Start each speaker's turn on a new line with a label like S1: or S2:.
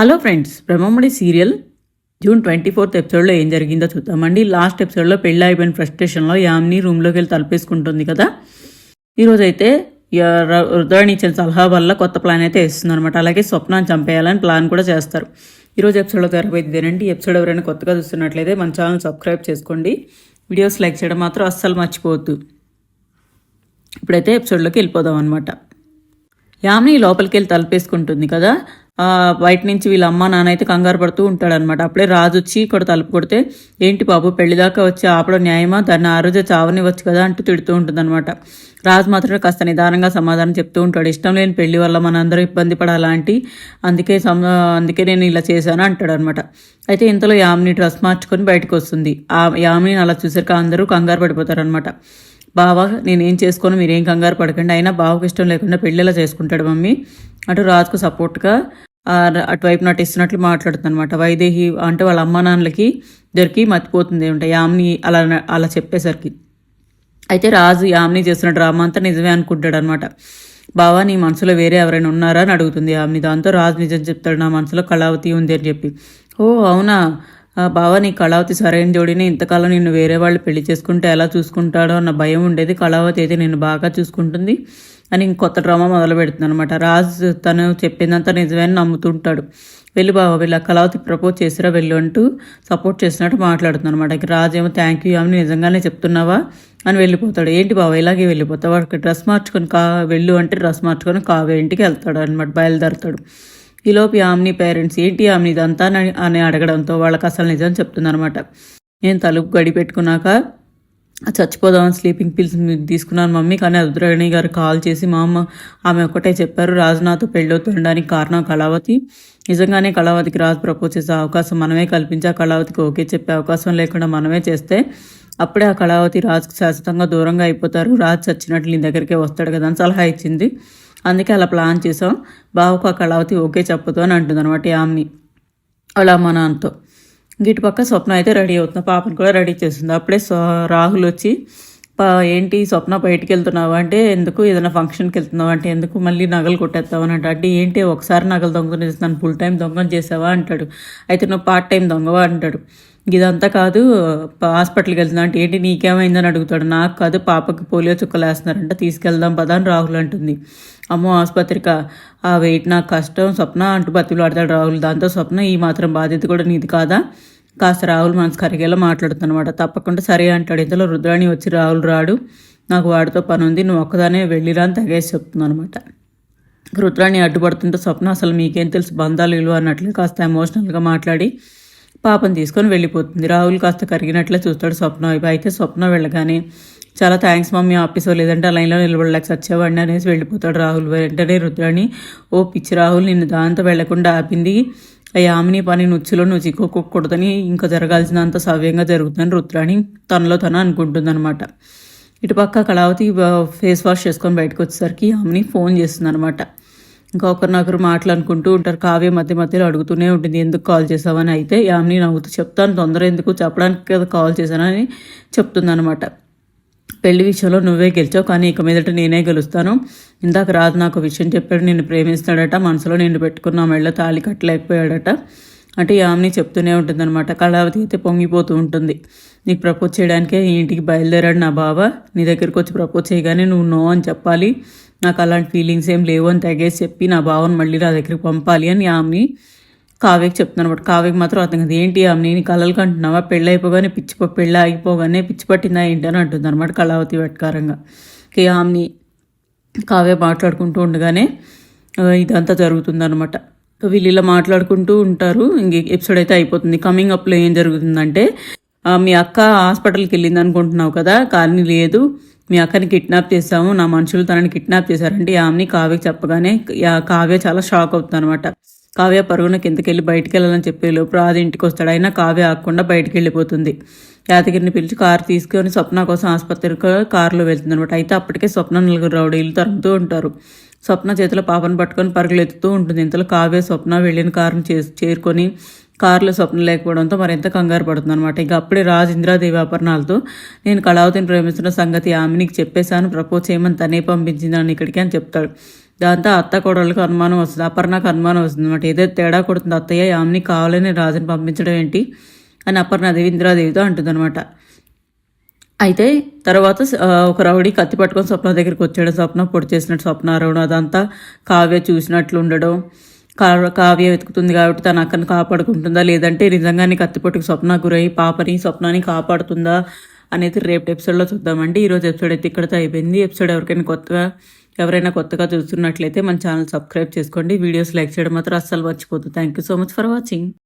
S1: Hello friends Brahmamudi serial June twenty fourth ఎపిసోడ్లో ఏం జరిగిందో చూద్దామండి. లాస్ట్ ఎపిసోడ్లో పెళ్ళి అయిపోయిన ఫ్రస్ట్రేషన్లో యామ్ని రూమ్లోకి వెళ్ళి తలపేసుకుంటుంది కదా. ఈరోజు అయితే రుద్రాణి ఇచ్చిన సలహా వల్ల కొత్త ప్లాన్ అయితే వేస్తుంది అనమాట అలాగే స్వప్నాన్ని చంపేయాలని ప్లాన్ కూడా చేస్తారు. ఈరోజు ఎపిసోడ్లో జరగబోయేది ఈ ఎపిసోడ్ ఎవరైనా కొత్తగా చూస్తున్నట్లయితే మన ఛానల్ సబ్స్క్రైబ్ చేసుకోండి. వీడియోస్ లైక్ చేయడం మాత్రం అస్సలు మర్చిపోవద్దు. ఇప్పుడైతే ఎపిసోడ్లోకి వెళ్ళిపోదాం అనమాట యామిని లోపలికి వెళ్ళి తలపేసుకుంటుంది కదా. బయట నుంచి వీళ్ళ అమ్మ నాన్న అయితే కంగారు పడుతూ ఉంటాడనమాట అప్పుడే రాజు వచ్చి ఇక్కడ తలుపు కొడితే ఏంటి బాబు పెళ్ళిదాకా వచ్చి ఆపడం న్యాయమా? దాన్ని ఆ రోజే చావనివ్వచ్చు కదా అంటూ తిడుతూ ఉంటుందన్నమాట. రాజు మాత్రమే కాస్త నిదానంగా సమాధానం చెప్తూ ఉంటాడు. ఇష్టం లేని పెళ్ళి వల్ల మనందరూ ఇబ్బంది పడాలంటి అందుకే సమ అందుకే నేను ఇలా చేశాను అంటాడు అనమాట అయితే ఇంతలో యామిని డ్రెస్ మార్చుకొని బయటకు వస్తుంది. ఆ యామిని అలా చూసాక అందరూ కంగారు పడిపోతారనమాట బావ నేనేం చేసుకోను? మీరేం కంగారు పడకండి. అయినా బావకు ఇష్టం లేకుండా పెళ్ళిలా చేసుకుంటాడు మమ్మీ? అటు రాజుకు సపోర్ట్గా అటువైపు నటిస్తున్నట్లు మాట్లాడుతుంది అనమాట వైదేహి అంటే వాళ్ళ అమ్మా నాన్నలకి దొరికి మర్చిపోతుంది ఏమిటో యామ్ని అలా అలా చెప్పేసరికి. అయితే రాజు యామ్ని చేస్తున్న డ్రామా అంతా నిజమే అనుకుంటాడు అనమాట బావా నీ మనసులో వేరే ఎవరైనా ఉన్నారా అని అడుగుతుంది యామ్ని. దాంతో రాజు నిజం చెప్తాడు నా మనసులో కళావతి ఉంది అని చెప్పి. ఓ అవునా? బావా నీ కళావతి సరైన జోడిని ఇంతకాలం నిన్ను వేరే వాళ్ళు పెళ్ళి చేసుకుంటే ఎలా చూసుకుంటాడో అన్న భయం ఉండేది కళావతి అయితే నిన్ను బాగా చూసుకుంటుంది. అని ఇంకొత్త డ్రామా మొదలు పెడుతుంది అనమాట రాజు తను చెప్పిందంతా నిజమే అని నమ్ముతుంటాడు. వెళ్ళి బావ వీళ్ళ కళావతి ప్రపోజ్ చేసిరా వెళ్ళు అంటూ సపోర్ట్ చేసినట్టు మాట్లాడుతుంది అనమాట ఇక రాజు ఏమో థ్యాంక్ యూ అని నిజంగానే చెప్తున్నావా? అని వెళ్ళిపోతాడు. ఏంటి బావ ఇలాగే వెళ్ళిపోతావు? వాడికి డ్రెస్ మార్చుకొని కా వెళ్ళు అంటే డ్రెస్ మార్చుకొని కావే ఇంటికి వెళ్తాడు అనమాట బయలుదేరుతాడు. ఈలోపు యామిని పేరెంట్స్ ఏంటి యామిని ఇదంతా? అని- అని అడగడంతో వాళ్ళకి అసలు నిజం చెప్తుందనమాట నేను తలుపు గడి పెట్టుకున్నాక చచ్చిపోదాం చచ్చిపోదామని స్లీపింగ్ పిల్స్ తీసుకున్నాను మమ్మీ కానీ రుద్రాణి గారు కాల్ చేసి మా అమ్మ ఆమె ఒకటే చెప్పారు రాజు నాతో పెళ్ళవుతుండడానికి కారణం కళావతి. నిజంగానే కళావతికి రాజు ప్రపోజ్ చేసే అవకాశం మనమే కల్పించి ఆ కళావతికి ఓకే చెప్పే అవకాశం లేకుండా మనమే చేస్తే అప్పుడే ఆ కళావతి రాజుకు శాశ్వతంగా దూరంగా అయిపోతారు. రాజు చచ్చినట్లు నీ దగ్గరికే వస్తాడు కదా అని సలహా ఇచ్చింది. అందుకే అలా ప్లాన్ చేసాం బావకు ఆ కళావతి ఓకే చెప్పదు అని అంటుంది అనమాట యామ్ని అలా మా నాన్నతో. గిటు పక్క స్వప్న అయితే రెడీ అవుతుంది పాపను కూడా రెడీ చేస్తుంది. అప్పుడే రాహుల్ వచ్చి "పా, ఏంటి స్వప్న బయటికి వెళ్తున్నావు? అంటే ఎందుకు ఏదైనా ఫంక్షన్కి వెళ్తున్నావు? అంటే ఎందుకు మళ్ళీ నగలు కొట్టేస్తావు? అని అంటే. అంటే ఏంటి? ఒకసారి నగలు దొంగ చేస్తున్నాను ఫుల్ టైం దొంగను చేసావా? అంటాడు. అయితే నువ్వు పార్ట్ టైం దొంగవా? అంటాడు. ఇదంతా కాదు హాస్పిటల్కి వెళ్తున్నా అంటే ఏంటి నీకేమైందని అడుగుతాడు? నాకు కాదు పాపకి పోలియో చుక్కలు వేస్తున్నారంట తీసుకెళ్దాం పదా అని రాహుల్ అంటుంది. అమ్మో ఆసుపత్రిక ఆ వెయిట్ నాకు కష్టం. స్వప్న అంటూ బతులు ఆడతాడు రాహుల్. దాంతో స్వప్న ఈ మాత్రం బాధ్యత కూడా నీది కాదా? కాస్త రాహుల్ మనసు కరిగేలా మాట్లాడుతున్నమాట తప్పకుండా సరే అంటాడు. ఇంతలో రుద్రాణి వచ్చి రాహుల్ రాడు. నాకు వాడితో పని ఉంది. నువ్వు ఒక్కదానే వెళ్ళిరా అని తగేసి చెప్తుంది అనమాట రుద్రాణి అడ్డుపడుతుంటే స్వప్న అసలు మీకేం తెలుసు? బంధాలు విలువ అన్నట్లు కాస్త ఎమోషనల్గా మాట్లాడి పాపను తీసుకొని వెళ్ళిపోతుంది. రాహుల్ కాస్త కరిగినట్లే చూస్తాడు స్వప్న. వైపు అయితే స్వప్న వెళ్ళగానే చాలా థ్యాంక్స్ మమ్మీ ఆఫీసో లేదంటే ఆ లైన్లో నిలబడలేక సచ్చేవాడిని అనేసి వెళ్ళిపోతాడు రాహుల్. వెంటనే రుద్రాణి ఓ పిచ్చి రాహుల్ నిన్ను దాంతో వెళ్ళకుండా ఆపింది. ఆ యామిని పని నుచ్చులో నువ్వు చిక్కుకోకూడదని ఇంకా జరగాల్సినంత సవ్యంగా జరుగుతుందని రుద్రాణి తనలో తను అనుకుంటుందన్నమాట. ఇటుపక్క కళావతి ఫేస్ వాష్ చేసుకొని బయటకు వచ్చేసరికి ఆమెని ఫోన్ చేస్తుంది అనమాట ఇంకా ఒకరినొకరు మాట్లాడుకుంటూ ఉంటారు. కావ్య మధ్య మధ్యలో అడుగుతూనే ఉంటుంది ఎందుకు కాల్ చేసావని? అయితే యామిని నవ్వుతూ చెప్తాను తొందర ఎందుకు? చెప్పడానికి కదా కాల్ చేశానని చెప్తుందనమాట పెళ్ళి విషయంలో నువ్వే గెలిచావు కానీ ఇక మీదట నేనే గెలుస్తాను. ఇందాక రాజు నాకు విషయం చెప్పాడు నిన్ను ప్రేమిస్తాడట మనసులో నిన్ను పెట్టుకున్న మెళ్ళ తాళి కట్టలేకపోయాడట అంటే యామిని చెప్తూనే ఉంటుందన్నమాట. కళావతి అయితే పొంగిపోతూ ఉంటుంది. నీకు ప్రపోజ్ చేయడానికే ఈ ఇంటికి బయలుదేరాడు నా బావ. నీ దగ్గరికి వచ్చి ప్రపోజ్ చేయగానే నువ్వు నో అని చెప్పాలి. నాకు అలాంటి ఫీలింగ్స్ ఏం లేవు అని తెగేసి చెప్పి నా బావని మళ్ళీ నా దగ్గరికి పంపాలి అని ఆమె కావ్యకి చెప్తున్నాను అనమాట కావ్యకి మాత్రం అర్థం కాదు. ఏంటి ఆమె నీ కలలు కంటున్నావా? పెళ్ళి అయిపోగానే పిచ్చి పెళ్ళి ఆగిపోగానే పిచ్చి పట్టిందా ఏంటి? అని అంటుంది అనమాట కళావతి వెట్కారంగా. ఇక ఆమెని కావ్య మాట్లాడుకుంటూ ఉండగానే ఇదంతా జరుగుతుందనమాట వీళ్ళు ఇలా మాట్లాడుకుంటూ ఉంటారు. ఇంక ఎపిసోడ్ అయితే అయిపోతుంది. కమింగ్ అప్లో ఏం జరుగుతుందంటే మీ అక్క హాస్పిటల్కి వెళ్ళింది అనుకుంటున్నావు కదా? కానీ లేదు. మీ అక్కని కిడ్నాప్ చేసాము నా మనుషులు తనని కిడ్నాప్ చేశారంటే యామ్ని కావ్యకి చెప్పగానే కావ్య చాలా షాక్ అవుతుంది అనమాట కావ్య పరుగున కిందకెళ్ళి బయటికి వెళ్ళాలని చెప్పే లోపు రాజు ఇంటికి వస్తాడు. అయినా కావ్య ఆకుండా బయటికి వెళ్ళిపోతుంది యాదగిరిని పిలిచి కారు తీసుకొని స్వప్న కోసం ఆసుపత్రికి కారులో వెళ్తుంది అనమాట అయితే అప్పటికే స్వప్న నలుగురు రౌడీలు తరుముతూ ఉంటారు. స్వప్న చేతిలో పాపను పట్టుకొని పరుగులు ఎత్తుతూ ఉంటుంది. ఇంతలో కావ్య స్వప్న వెళ్ళిన కారును చే చేరుకొని కారులో స్వప్నం లేకపోవడంతో మరింత కంగారు పడుతుంది అనమాట ఇక అప్పుడే రాజు ఇందిరాదేవి అపర్ణాలతో నేను కళావతిని ప్రేమిస్తున్న సంగతి ఆమెనికి చెప్పేశాను. ప్రపోజ్ చేయమని తనే పంపించింది నన్ను ఇక్కడికి అని చెప్తాడు. దాంతో అత్త కోడళ్ళకి అనుమానం వస్తుంది. అపర్ణకు అనుమానం వస్తుంది అనమాట ఏదో తేడా కొడుతుంది అత్తయ్య. ఆమెని కావాలని రాజుని పంపించడం ఏంటి? అని అపర్ణాదేవి ఇందిరాదేవితో అంటుంది అనమాట అయితే తర్వాత ఒక రౌడీ కత్తి పట్టుకొని స్వప్న దగ్గరికి వచ్చాడు. స్వప్న పొడి చేసినట్టు స్వప్న అరవడం అదంతా కావ్య చూసినట్లు ఉండడం. కావ్య వెతుకుతుంది కాబట్టి తన అక్కని కాపాడుకుంటుందా? లేదంటే నిజంగానే కత్తిపట్టుకు స్వప్న గురై పాపని స్వప్నాన్ని కాపాడుతుందా అనేది రేపు ఎపిసోడ్లో చూద్దామండి. ఈరోజు ఎపిసోడ్ అయితే ఇక్కడితో అయిపోయింది. ఎపిసోడ్ ఎవరికైనా కొత్తగా ఎవరైనా కొత్తగా చూస్తున్నట్లయితే మన ఛానల్ సబ్స్క్రైబ్ చేసుకోండి. వీడియోస్ లైక్ చేయడం మాత్రం అస్సలు మర్చిపోతుంది thank you so much for watching